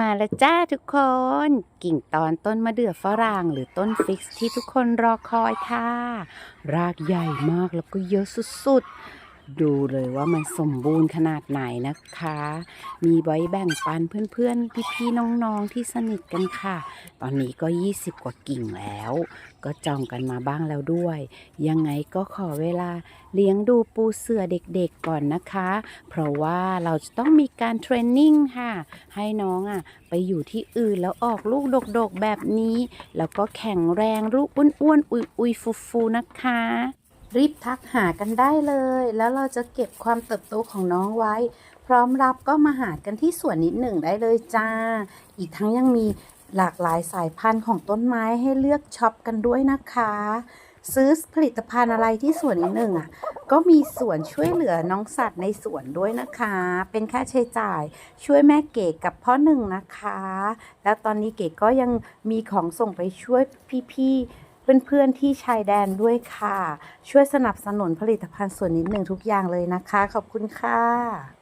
มาแล้วจ้าทุกคน กิ่งตอนต้นมะเดื่อฝรั่งหรือต้นฟิกซ์ที่ทุกคนรอคอยค่ะ รากใหญ่มากแล้วก็เยอะสุดๆ ดูเลยว่ามันสมบูรณ์ขนาดไหนนะคะ มีไว้แบ่งปันเพื่อนๆ พี่ๆ น้องๆ ที่สนิทกันค่ะ ตอนนี้ก็ 20 กว่ากิ่งแล้ว ก็จองกันมาบ้างแล้วด้วย ยังไงก็ขอเวลาเลี้ยงดูปูเสือเด็กๆก่อนนะคะ เพราะว่าเราจะต้องมีการเทรนนิ่งค่ะ ให้น้องอะไปอยู่ที่อื่นแล้วออกลูกดกๆแบบนี้ แล้วก็แข็งแรงลูกอ้วนๆ อุยๆ ฟูๆ นะคะ รีบทักหากันได้เลย แล้วเราจะเก็บความเติบโตของน้องไว้ พร้อมรับก็มาหากันที่สวนนิดหนึ่งได้เลยจ้า อีกทั้งยังมีหลากหลายสายพันธุ์ของต้นไม้ให้เลือกช็อปกันด้วยนะคะ ซื้อผลิตภัณฑ์อะไรที่สวนนิดหนึ่งอะ ก็มีส่วนช่วยเหลือน้องสัตว์ในสวนด้วยนะคะ เป็นค่าใช้จ่ายช่วยแม่เก๋กับพ่อหนึ่งนะคะ แล้วตอนนี้เก๋ก็ยังมีของส่งไปช่วยพี่ๆ เพื่อนๆที่ชายแดนด้วยค่ะ ช่วยสนับสนุนผลิตภัณฑ์ส่วนนิดหนึ่งทุกอย่างเลยนะคะ ขอบคุณค่ะ